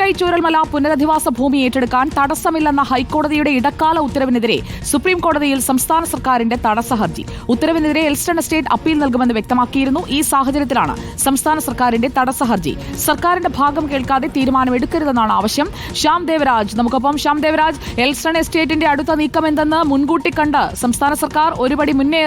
മുണ്ടക്കൈ ചൂരൽമല പുനരധിവാസ ഭൂമി ഏറ്റെടുക്കാൻ തടസ്സമില്ലെന്ന ഹൈക്കോടതിയുടെ ഇടക്കാല ഉത്തരവിനെതിരെ സുപ്രീം കോടതിയിൽ സംസ്ഥാന സർക്കാരിന്റെ തടസ്സ ഹർജി. ഉത്തരവിനെതിരെ എൽസ്റ്റൺ എസ്റ്റേറ്റ് അപ്പീൽ നൽകുമെന്ന് വ്യക്തമാക്കിയിരുന്നു ഈ സാഹചര്യത്തിലാണ് സംസ്ഥാന സർക്കാരിന്റെ തടസ്സ ഹർജി. സർക്കാരിന്റെ ഭാഗം കേൾക്കാതെ തീരുമാനമെടുക്കരുതെന്നാണ് ആവശ്യം. ശ്യാം ദേവരാജ് നമുക്കൊപ്പം ശ്യാം ദേവരാജ് എൽസ്റ്റൺ എസ്റ്റേറ്റിന്റെ അടുത്ത നീക്കം എന്തെന്ന് മുൻകൂട്ടി കണ്ട് സംസ്ഥാന സർക്കാർ ഒരുപടി മുന്നേ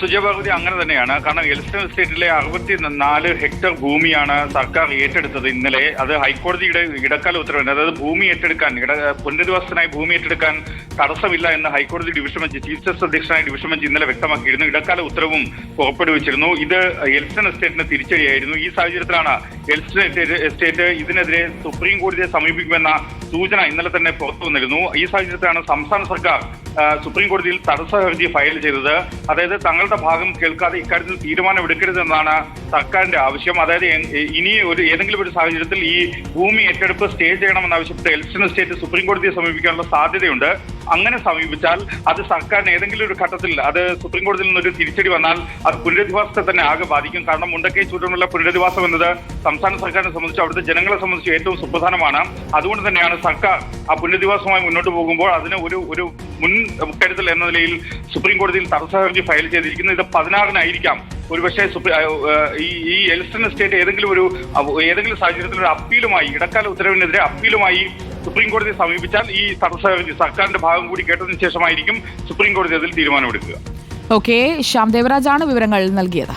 സുജയഭാരതി അങ്ങനെ തന്നെയാണ്. കാരണം എൽസ്റ്റൺ എസ്റ്റേറ്റിലെ അറുപത്തി നാല് ഹെക്ടർ ഭൂമിയാണ് സർക്കാർ ഏറ്റെടുത്തത് ഇന്നലെ. അത് ഹൈക്കോടതിയുടെ ഇടക്കാല ഉത്തരവുണ്ട് അതായത് ഭൂമി ഏറ്റെടുക്കാൻ ഇട പുനരധിവാസത്തിനായി ഭൂമി ഏറ്റെടുക്കാൻ തടസ്സമില്ല എന്ന് ഹൈക്കോടതി ഡിവിഷൻ ബെഞ്ച് ചീഫ് ജസ്റ്റിസ് അധ്യക്ഷനായ ഡിവിഷൻ ബെഞ്ച് ഇന്നലെ വ്യക്തമാക്കിയിരുന്നു. ഇടക്കാല ഉത്തരവും പുറപ്പെടുവിച്ചിരുന്നു. ഇത് എൽസ്റ്റൺ എസ്റ്റേറ്റിന് തിരിച്ചടിയായിരുന്നു. ഈ സാഹചര്യത്തിലാണ് എസ്റ്റേറ്റ് എസ്റ്റേറ്റ് ഇതിനെതിരെ സുപ്രീം കോടതിയെ സമീപിക്കുമെന്ന സൂചന ഇന്നലെ തന്നെ പുറത്തു വന്നിരുന്നു. ഈ സാഹചര്യത്തിലാണ് സംസ്ഥാന സർക്കാർ സുപ്രീം കോടതിയിൽ തടസ്സ ഹർജി ഫയൽ ചെയ്തത്. അതായത് തങ്ങളുടെ ഭാഗം കേൾക്കാതെ ഇക്കാര്യത്തിൽ തീരുമാനമെടുക്കരുതെന്നാണ് സർക്കാരിന്റെ ആവശ്യം. അതായത് ഇനി ഒരു ഏതെങ്കിലും ഒരു സാഹചര്യത്തിൽ ഈ ഭൂമി ഏറ്റെടുപ്പ് സ്റ്റേ ചെയ്യണമെന്നാവശ്യപ്പെട്ട് എൽസ്റ്റൺ സ്റ്റേറ്റ് സുപ്രീം കോടതിയെ സമീപിക്കാനുള്ള സാധ്യതയുണ്ട്. അങ്ങനെ സമീപിച്ചാൽ അത് സർക്കാർ ഏതെങ്കിലും ഒരു ഘട്ടത്തിൽ അത് സുപ്രീം കോടതിയിൽ നിന്നൊരു തിരിച്ചടി വന്നാൽ അത് പുനരധിവാസത്തെ തന്നെ ആകെ ബാധിക്കും. കാരണം മുണ്ടക്കൈ ചൂടുള്ള പുനരധിവാസം എന്നത് സംസ്ഥാന സർക്കാരിനെ സംബന്ധിച്ച് അവിടുത്തെ ജനങ്ങളെ സംബന്ധിച്ച് ഏറ്റവും സുപ്രധാനമാണ്. അതുകൊണ്ട് തന്നെയാണ് സർക്കാർ ആ പുനരധിവാസവുമായി മുന്നോട്ട് പോകുമ്പോൾ അതിന് ഒരു ഒരു മുൻ കരുതൽ എന്ന നിലയിൽ സുപ്രീം കോടതിയിൽ തടസ്സ ഹർജി ഫയൽ ചെയ്തിരിക്കുന്നത് ഇത് പതിനാറിനായിരിക്കാം. ഒരുപക്ഷെ ഈ ഈ എൽസ്റ്റൺ എസ്റ്റേറ്റ് ഏതെങ്കിലും ഒരു ഏതെങ്കിലും സാഹചര്യത്തിൽ ഒരു അപ്പീലുമായി ഇടക്കാല ഉത്തരവിനെതിരെ അപ്പീലുമായി സുപ്രീം കോടതിയെ സമീപിച്ചാൽ ഈ തടസ്സ സർക്കാരിന്റെ ഭാഗം കൂടി കേട്ടതിന് ശേഷമായിരിക്കും സുപ്രീം കോടതി അതിൽ തീരുമാനമെടുക്കുക. ഓക്കെ ശ്യാം ദേവരാജാണ് വിവരങ്ങൾ നൽകിയത്.